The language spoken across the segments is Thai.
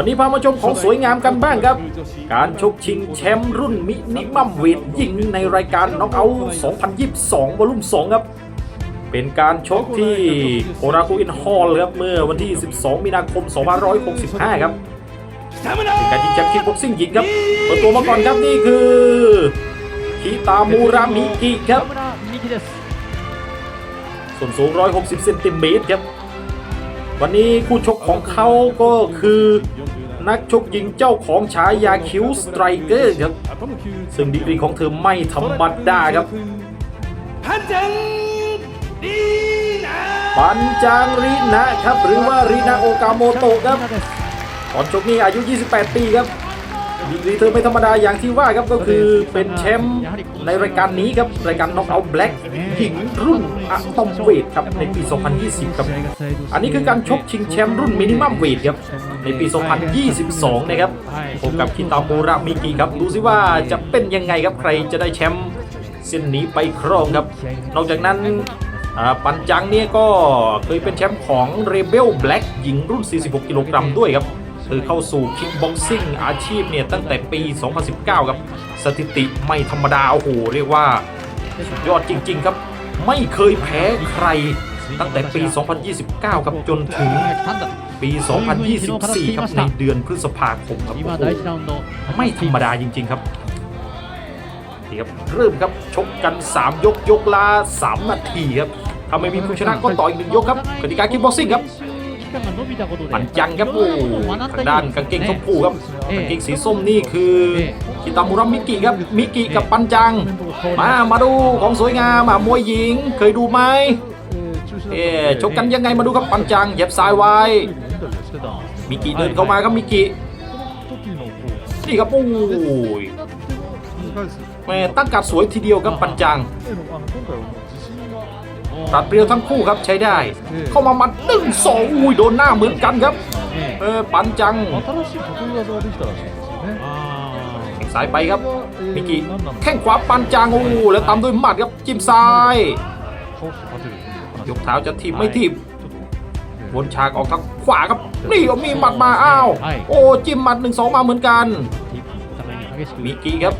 วันนี้พามาชมของสวยงามกันบ้างครับ การชกชิงแชมป์รุ่นมินิมัมเวทหญิงในรายการน็อกเอาท์2022 วอลุ่ม 2 ครับ เป็นการชกที่โอราคุอินฮอลครับเมื่อวันที่ 12 มีนาคม 2565 ครับเป็นการชิงแชมป์คิกบ็อกซิ่งหญิงครับเปิดตัวมาก่อนครับนี่คือคิตามูรามิกิครับส่วนสูง 160 เซนติเมตรครับ วันนี้คู่ชกของเขาก็คือนักชกหญิงเจ้าของฉายาคิวสไตรเกอร์ครับ ซึ่งดีกรีของเธอไม่ธรรมดาครับปันจางรีนะครับ หรือว่ารีนาโอกาโมโตะครับですก่อนชกนี้อายุ 28 ปีครับดีกรีเธอไม่ธรรมดาอย่างที่ว่าครับก็คือเป็นแชมป์ ในรายการนี้ครับ รายการน็อกเอาท์แบล็กหญิงรุ่นอะตอมเวทครับในปี 2020 ครับ อันนี้คือการชกชิงแชมป์รุ่นมินิมัมเวทครับ ในปี 2022 นะครับพบกับคิตาโมระมิกิครับ ดูสิว่าจะเป็นยังไงครับ ใครจะได้แชมป์เส้นนี้ไปครองครับ นอกจากนั้นปันจังเนี่ยก็เคยเป็นแชมป์ของ Rebel Black หญิงรุ่น 46 กิโลกรัมด้วยครับเธอเข้าสู่คิกบ็อกซิ่งอาชีพเนี่ยตั้งแต่ปี 2019 ครับ สถิติไม่ธรรมดาโอ้โหเรียกว่า สุดยอดจริง ๆ ครับ ไม่เคยแพ้ใคร ตั้งแต่ปี 2029 ครับจนถึงปี 2024 ครับในเดือนพฤษภาคมครับโอ้โหไม่ธรรมดาจริง ๆ ครับนี่บเริ่มครับชกกัน 3 ยกยกละ3นาทีครับถ้าไม่มีผู้ชนะก็ต่ออีกหนึ่งยกครับกติกาคิกบ็อกซิ่งครับ ปันจังครับโอ้ทางด้านกางเกงส้มผูครับกางเกงสีส้มนี่คือคิตามุระมิกิครับมิกิกับปันจัง มามาดูของสวยงามมวยหญิงเคยดูไหมเอ๊ชกกันยังไงมาดูครับปันจังเย็บซ้ายไว้มิกิเดินเข้ามาครับมิกินี่ครับปู้แม่ตั้งกัดสวยทีเดียวครับปันจัง ตัดเปรียวทั้งคู่ครับใช้ได้ เข้ามามัดหนึ่งสองอุ้ยโดนหน้าเหมือนกันครับ เออปันจังสายไปครับมิกิแข้งขวาปันจางโอ้แล้วตามด้วยหมัดครับจิ้มซ้าย ยกเท้าจะทีบไม่ทีบวนฉากออกทางขวาครับ นี่มีหมัดมาอ้าวโอ้จิ้มหมัดหนึ่งสองมาเหมือนกันมิกิครับ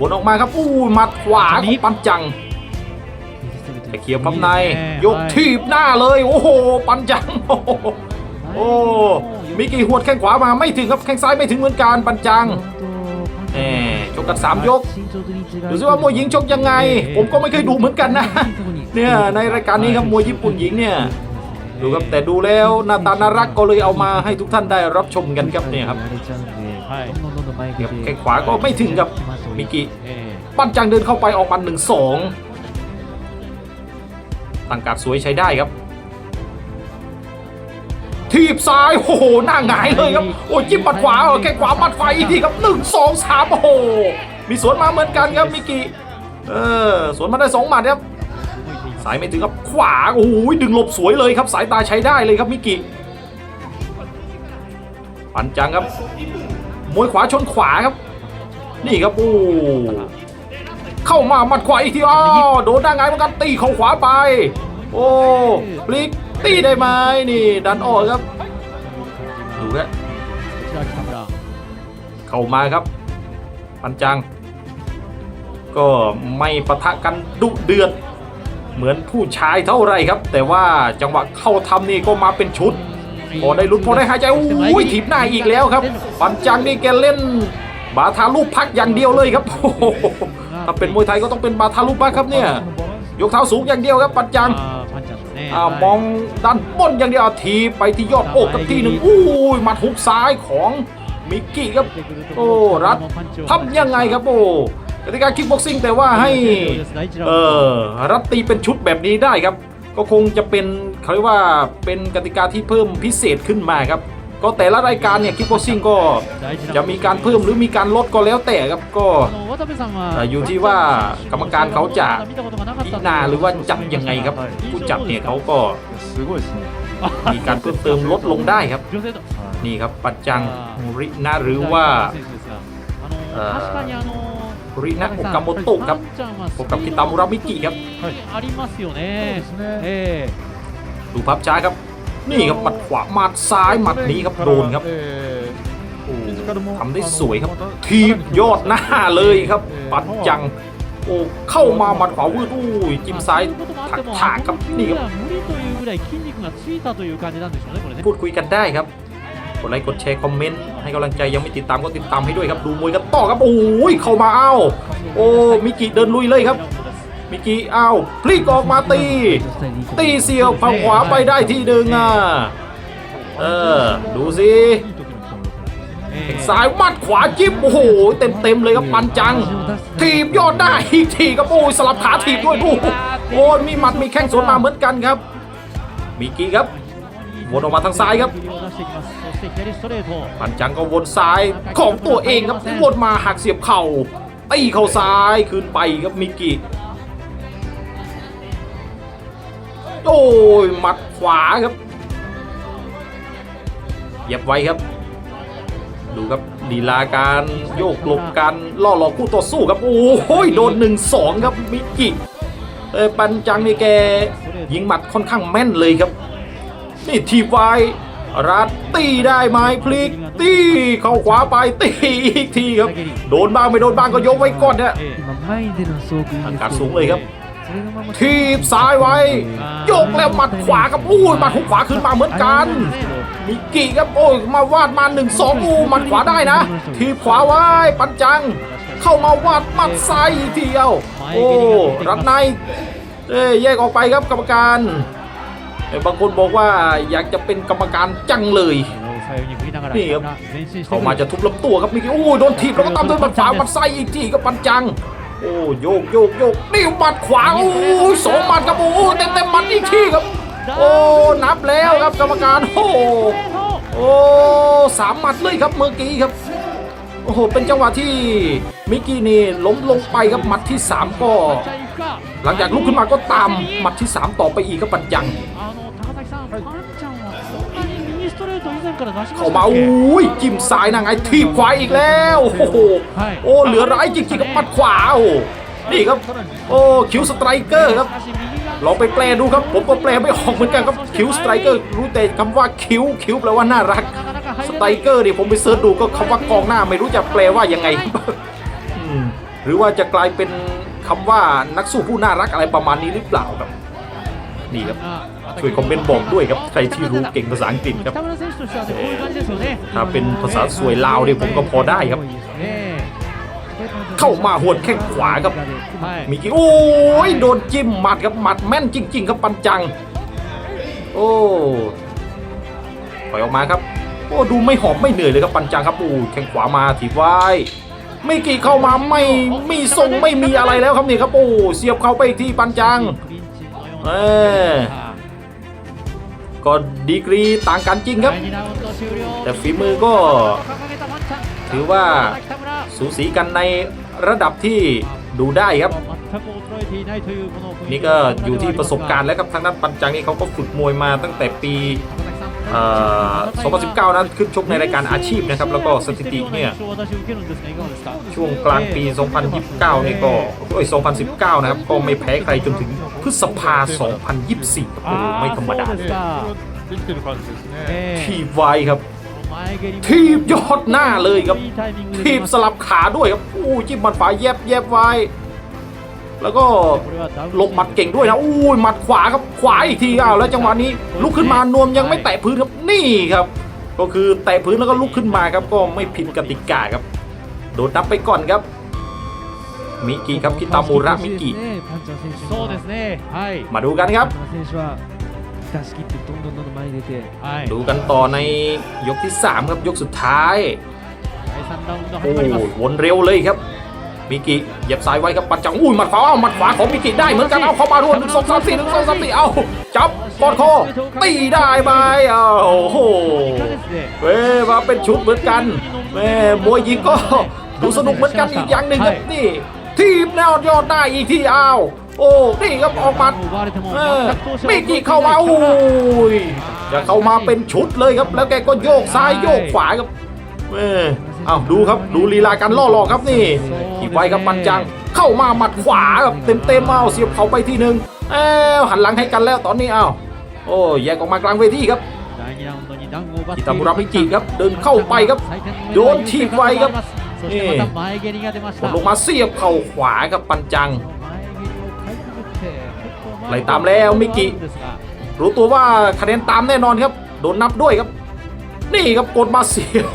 วนออกมาครับอู้หมัดขวาปันจัง ตะเขียวปั๊บในยกทีบหน้าเลย โอ้โห ปันจัง โอ้มิกี้หวดแข้งขวามาไม่ถึงครับแข้งซ้ายไม่ถึงเหมือนกันปันจังแหมชกกันสามยกดูซิว่ามวยหญิงชกยังไง ผมก็ไม่เคยดูเหมือนกันนะ เนี่ยในรายการนี้ครับมวยญี่ปุ่นหญิงเนี่ยดูครับแต่ดูแล้วหน้าตาน่ารักก็เลยเอามาให้ทุกท่านได้รับชมกันครับเนี่ยครับแข้งขวาก็ไม่ถึงครับมิกิปั้นจังเดินเข้าไปออกมันหนึ่งสอง ตั้งการดสวยใช้ได้ครับ ทีบซ้าย โอ้โหหน้าหงายเลยครับ โอ้ยจิ้มหมัดขวาเออแข้งขวาหมัดไฟอีกทีครับหนึ่งสองสามโอ้โห มีสวนมาเหมือนกันครับมิกิเออสวนมาได้สองหมัดครับ สายไม่ถึงครับขวาโอ้โหดึงหลบสวยเลยครับ สายตาใช้ได้เลยครับมิกิปันจังครับมวยขวาชนขวาครับ นี่ครับโอ้ เข้ามามัดขวาอีกทีอ้อโดนด้านไงเหมือนกันตีเข้าขวาไป โอ้พลิกตีได้ไหมนี่ดันออกครับ ดูนะเข้ามาครับปันจัง ก็ไม่ปะทะกันดุเดือดเหมือนผู้ชายเท่าไรครับ แต่ว่าจังหวะเข้าทำนี่ก็มาเป็นชุดพอได้ลุ้นพอได้หายใจอุ้ยถีบหน้าอีกแล้วครับปันจังนี่แกเล่น บาทาลูกพักอย่างเดียวเลยครับ ถ้าเป็นมวยไทยก็ต้องเป็นบาทารุปะครับเนี่ย ยกเท้าสูงอย่างเดียวครับ ปัจจังมองด้านบนอย่างเดียวทีไปที่ยอดอกกันที่หนึ่งอู้ยมัดหุกซ้ายของมิกกี้ครับ โอ้รัดทำยังไงครับโอ้กติกาคิกบ็อกซิ่งแต่ว่าให้เออรัดตีเป็นชุดแบบนี้ได้ครับ ก็คงจะเป็นเขาเรียกว่าเป็นกติกาที่เพิ่มพิเศษขึ้นมาครับ ก็แต่ละรายการเนี่ยคิปโปซิ่งก็จะมีการเพิ่มหรือมีการลดก็แล้วแต่ครับก็อยู่ที่ว่ากรรมการเขาจะพิจารณาหรือว่าจับยังไงครับผู้จับเนี่ยเขาก็มีการเพิ่มเติมลดลงได้ครับ นี่ครับปัจจังรินาหรือว่ารินะโอกามโตะครับพบกับคิตามุระมิกิครับดูภาพช้าครับ นี่ครับปัดขวาหมัดซ้ายหมัดนี้ครับโดนครับทำได้สวยครับ ทีบยอดหน้าเลยครับ ปัดจังโอ้เข้ามาหมัดขวาวืดอุ้ยจิ้มซ้ายถักถากครับนี่ครับพูดคุยกันได้ครับกดไลค์กดแชร์คอมเมนต์ให้กำลังใจยังไม่ติดตามก็ติดตามให้ด้วยครับดูมวยกันต่อครับโอ้ยเข้ามาเอ้าโอ้มิกิเดินลุยเลยครับ มิกี้เอาพลิกออกมาตี ตีเสียวฝั่งขวาไปได้ทีหนึ่งอะ เออ ดูสิสายมัดขวาจิ้มโอ้โหเต็มเต็มเลยครับปันจัง ถีบยอดได้อีกทีครับโอ้ยสลับขาถีบด้วยโอ้โหมีหมัดมีแข้งสวนมาเหมือนกันครับ มิกี้ครับวนออกมาทางซ้ายครับ ปันจังก็วนซ้ายของตัวเองครับวนมาหักเสียบเข่าตีเข่าซ้ายคืนไปครับมิกิ โอ้ยหมัดขวาครับเย็บไว้ครับ ดูครับดีลาการโยกหลบการล่อหลอกคู่ต่อสู้ครับ โอ้ยโดนหนึ่งสองครับมิกิเออปันจังนี่แกยิงหมัดค่อนข้างแม่นเลยครับ นี่ทีไวรัดตีได้ไหมพลิกตีเข้าขวาไปตีอีกทีครับ โดนบ้างไม่โดนบ้างก็ยกไว้ก่อนเนี่ยอากาศสูงเลยครับ ทีบซ้ายไว้ โยกแล้วหมัดขวากับอู้หมัดขวาขึ้นมาเหมือนกันมิกิครับโอ้ยมาวาดมาหนึ่งสองอู้หมัดขวาได้นะ ทีบขวาไว้ปันจัง เข้ามาวาดหมัดซ้ายอีทีเดียวโอ้รัดในเอ้แยกออกไปครับกรรมการบางคนบอกว่าอยากจะเป็นกรรมการจังเลยนี่ครับเข้ามาจะทุบลำตัวครับมิกิอู้โดนทีบแล้วก็ตามด้วยหมัดขวาหมัดซ้ายอีกทีก็ปันจัง โอ้โยกโยกโยกนี่หมัดขวาโอ้ยสองหมัดครับโอ้เต็มเต็มหมัดอีกทีครับ โอ้นับแล้วครับกรรมการโอ้โอ้สามหมัดเลยครับเมื่อกี้ครับโอ้โหเป็นจังหวะที่มิกกี้นี่ล้มลงไปครับหมัดที่ 3 ก็ หลังจากลุกขึ้นมาก็ตามหมัดที่ 3 ต่อไปอีกก็ปัดยัง เข้ามาอุ้ยจิ้มซ้ายนางไอทีบขวาอีกแล้วโอ้โหโอ้เหลือร้ายจริงๆกับปัดขวาโอ้นี่ครับโอ้คิวสไตรเกอร์ครับลองไปแปลดูครับ ผมก็แปลไม่ออกเหมือนกันครับคิวสไตรเกอร์รู้แต่คำว่าคิวคิวแปลว่าน่ารักสไตรเกอร์เนี่ผมไปเสิร์ชดูก็คำว่ากองหน้าไม่รู้จะแปลว่ายังไงหรือว่าจะกลายเป็นคำว่านักสู้ผู้น่ารักอะไรประมาณนี้หรือเปล่าครับนี่ครับช่วยคอมเมนต์บอกด้วยครับใครที่รู้เก่งภาษาอังกฤษครับ ถ้าเป็นภาษาสวยลาวเนี่ยผมก็พอได้ครับ เข้ามาหวดแข้งขวาครับ มีกี่โอ้ยโดนจิ้มหมัดครับหมัดแม่นจริง ๆ ครับปันจัง โอ้ปล่อยออกมาครับโอ้ดูไม่หอบไม่เหนื่อยเลยครับปันจังครับโอ้แข้งขวามาถีบไว้ม่กี่เข้ามาไม่มีทรงไม่มีอะไรแล้วครับนี่ครับโอ้เสียบเข้าไปที่ปันจังเออ ก็ดีกรีต่างกันจริงครับ แต่ฝีมือก็ถือว่าสูสีกันในระดับที่ดูได้ครับ นี่ก็อยู่ที่ประสบการณ์แล้วครับทางด้านปัญจังนี่เขาก็ฝึกมวยมาตั้งแต่ปี 2019 นั้นขึ้นชกในรายการอาชีพนะครับ แล้วก็สถิติเนี่ย ช่วงกลางปี 2029 นี่ก็เอ้ย 2019 นะครับ ก็ไม่แพ้ใครจนถึงพฤษภา 2024 ครับโอ้ไม่ธรรมดาทีบไวครับ ทีบยอดหน้าเลยครับ ทีบสลับขาด้วยครับ อู้จิ้มมันฝาแยบแยบไว้ แล้วก็ลบหมัดเก่งด้วยนะอู้ยหมัดขวาครับขวาอีกทีอ้าวแล้วจังหวะนี้ลุกขึ้นมานวมยังไม่แตะพื้นครับนี่ครับ ก็คือแตะพื้นแล้วก็ลุกขึ้นมาครับก็ไม่ผิดกติกาครับ โดนนับไปก่อนครับมิกิครับคิตามูระมิกิมาดูกันครับดูกันต่อในยกที่ 3 ครับยกสุดท้ายโอ้วนเร็วเลยครับ มิกิเหยียบซ้ายไว้ครับปัดจังอุ้ยหมัดขวาเอาหมัดขวาของมิกิได้เหมือนกันเอาเข้ามารวมหนึ่งสองสามสี่หนึ่งสองสามสี่เอาจับกอดคอตีได้ไปเอาโอ้โหเว้มาเป็นชุดเหมือนกันแม่มวยหญิงก็ดูสนุกเหมือนกันอีกอย่างหนึ่งครับนี่ ทีมแนวยอดได้อีกที่เอาโอ้นี่ครับออกมาเออมิกิเข้ามาอุ้ยจะเข้ามาเป็นชุดเลยครับ แล้วแกก็โยกซ้ายโยกขวาครับแม่เอ้าดูครับดูลีลาการล่อหลอกครับนี่ ไว้ครับมันจัง เข้ามาหมัดขวาครับเต็มเต็มเอาเสียบเขาไปทีหนึ่งเอ้าหันหลังให้กันแล้วตอนนี้เอ้าโอ้แยกออกมากลางเวทีครับอิตาบุระมิจิครับเดินเข้าไปครับโดนทีไวครับนี่ลงมาเสียบเข่าขวากับปันจังไหลตามแล้วมิกิรู้ตัวว่าคะแนนตามแน่นอนครับ โดนนับด้วยครับ นี่ครับกดมาเสียว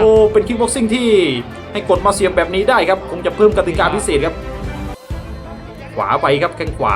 โอ้เป็นคิกบ็อกซิ่งที่ ให้กดมาเสียบแบบนี้ได้ครับ คงจะเพิ่มกติกาพิเศษครับ ขวาไปครับแข้งขวา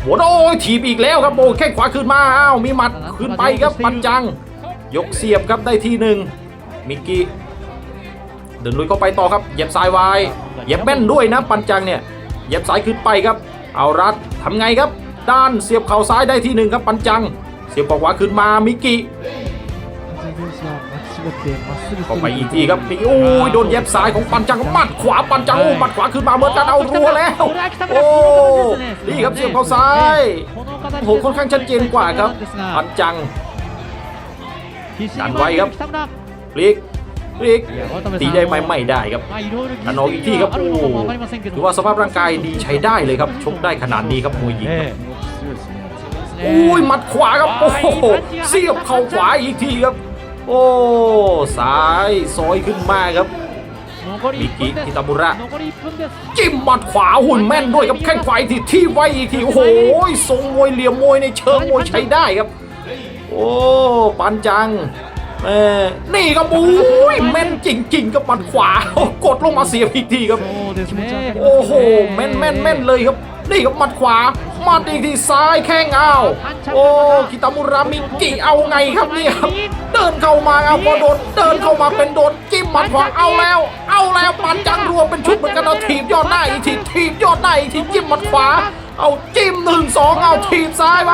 โหนโอ้ยถีบอีกแล้วครับโอ้แข้งขวาขึ้นมาอ้าวมีหมัดขึ้นไปครับปันจัง ยกเสียบครับได้ทีหนึ่งมิกกี้เดินลุยเข้าไปต่อครับเหย็บซ้ายไว้เหย็บแม่นด้วยนะปันจังเนี่ยเหย็บซ้ายขึ้นไปครับ เอารัดทำไงครับ ด้านเสียบเข่าซ้ายได้ทีหนึ่งครับปันจัง เสียบขวาขึ้นมามิกกี้ เข้าไปอีกทีครับนี่โอ้ยโดนเย็บซ้ายของปันจังหมัดขวาปันจังโอ้หมัดขวาขึ้นมาเหมือนกันเอารัวแล้วโอ้นี่ครับเสียบเข้าซ้ายโอ้โหค่อนข้างชัดเจนกว่าครับปันจังดันไว้ครับพลิกพลิกตีได้ไหมไม่ได้ครับดันออกอีกทีครับโอ้ถือว่าสภาพร่างกายดีใช้ได้เลยครับชกได้ขนาดนี้ครับมวยหญิงครับโอ้ยหมัดขวาครับโอ้โหเสียบเข่าขวาอีกทีครับ โอ้ซ้ายซอยขึ้นมาครับมิกิคิตามุระ จิ้มหมัดขวาหุ่นแม่นด้วยครับแข้งขวาอีกทีที่ไว้อีกที โอ้โหทรงมวยเหลี่ยมมวยในเชิงมวยใช้ได้ครับ โอ้ปันจังแม่นี่ครับโอ้ยแม่นจริง ๆ กับหมัดขวาโอ้กดลงมาเสียบอีกทีครับ โอ้โหแม่นแม่นแม่นเลยครับ นี่ครับหมัดขวา มัดอีกทีซ้ายแข้งเอาโอ้คิตามุรามิกิเอาไงครับเนี่ยครับเดินเข้ามาเอาพอโดนเดินเข้ามาเป็นโดนจิ้มหมัดขวาเอาแล้ว เอาแล้วปันจังรวมเป็นชุดเหมือนกันเอาถีบยอดหน้าอีกทีถีบยอดหน้าอีกทีจิ้มหมัดขวา เอาจิ้มหนึ่งสองเอาถีบซ้ายไป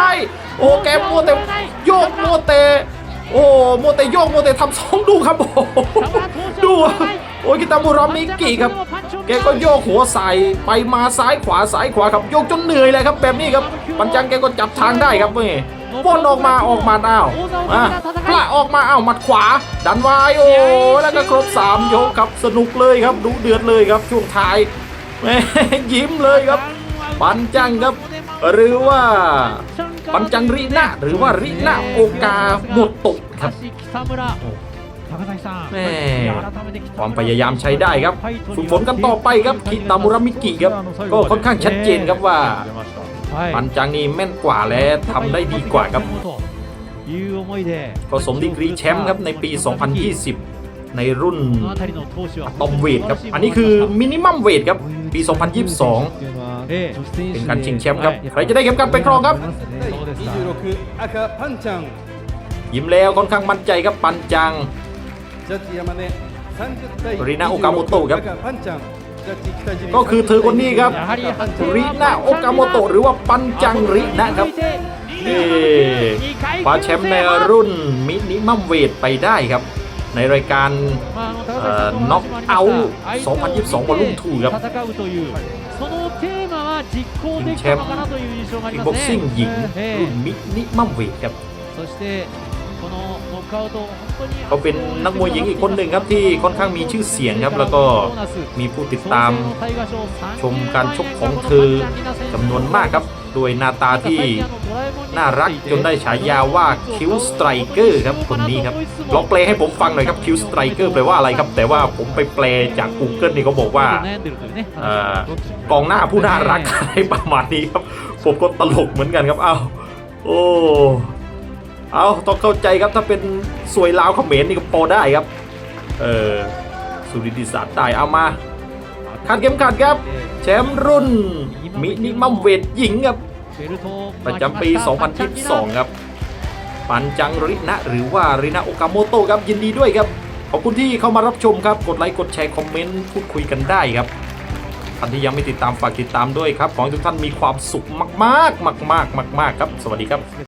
โอ้แกมัวแต่โยกมัวแต่โอ้มัวแต่โยกมัวแต่ทำสองดูครับโอ้ดู โอ้ยคิตามุรามิกิครับ แกก็โยกหัวใส่ไปมาซ้ายขวาซ้ายขวาครับโยกจนเหนื่อยเลยครับแบบนี้ครับ ปัญจังแกก็จับทางได้ครับนี่วนออกมาออกมาอ้าวอะพละออกมาอ้าวหมัดขวา ดันไว้โอ้แล้วก็ครบสามยกครับสนุกเลยครับดูเดือดเลยครับช่วงท้ายแม่ยิ้มเลยครับ ปันจังครับ หรือว่า ปันจังรินะหรือว่ารินะโอกาโมโตะครับ แม่ความพยายามใช้ได้ครับฝึกฝนกันต่อไปครับคิตามุระมิกิครับก็ค่อนข้างชัดเจนครับว่าปันจังนี่แม่นกว่าและทำได้ดีกว่าครับก็สมดีกรีแชมป์ครับในปี 2020 ในรุ่นอะตอมเวทครับ อันนี้คือมินิมัมเวทครับ ปี 2022 เป็นการชิงแชมป์ครับ ใครจะได้เข็มกัดไปครองครับ ยิ้มแล้วค่อนข้างมั่นใจครับปันจัง ジャッジ山根30対リナオカモトครับ 赤パンちゃんジャッジ北島 ก็คือเธอคนนี้ครับ รินะโอกาโมโตะหรือว่าปันจังรินะครับนี่คว้าแชมป์ในรุ่นมินิมัมเวทไปได้ครับ ในรายการน็อกเอาท์2022วอลลุ่ม2ครับ そのテーマは実行できたのかなという印象があり คิก ます บ็อกซิ่ง ね。 หญิงรุ่นมินิมัมเวทครับ そしてこの เขาเป็นนักมวยหญิงอีกคนหนึ่งครับที่ค่อนข้างมีชื่อเสียงครับ แล้วก็มีผู้ติดตามชมการชกของเธอจำนวนมากครับ โดยหน้าตาที่น่ารักจนได้ฉายาว่าคิวสไตรเกอร์ครับคนนี้ครับลองแปลให้ผมฟังหน่อยครับคิวสไตรเกอร์แปลว่าอะไรครับ แต่ว่าผมไปแปลจาก Google นี่เขาบอกว่ากองหน้าผู้น่ารักอะไรประมาณนี้ครับ ผมก็ตลกเหมือนกันครับอ้าวโอ้ เอาต้องเข้าใจครับถ้าเป็นสวยลาวเขมรนี่ก็พอได้ครับ เออสุริดิศาสตร์ได้เอามาขัดเข็มขัดครับ แชมป์รุ่น มินิมัมเวทหญิงครับ ประจำปี 2022 ครับ ปันจังรินะหรือว่ารินะโอกาโมโตะครับยินดีด้วยครับ ขอบคุณที่เข้ามารับชมครับ กดไลค์กดแชร์คอมเมนต์พูดคุยกันได้ครับท่านที่ยังไม่ติดตามฝากติดตามด้วยครับ ขอให้ทุกท่านมีความสุขมาก ๆ มาก ๆ มาก ๆ ครับ สวัสดีครับ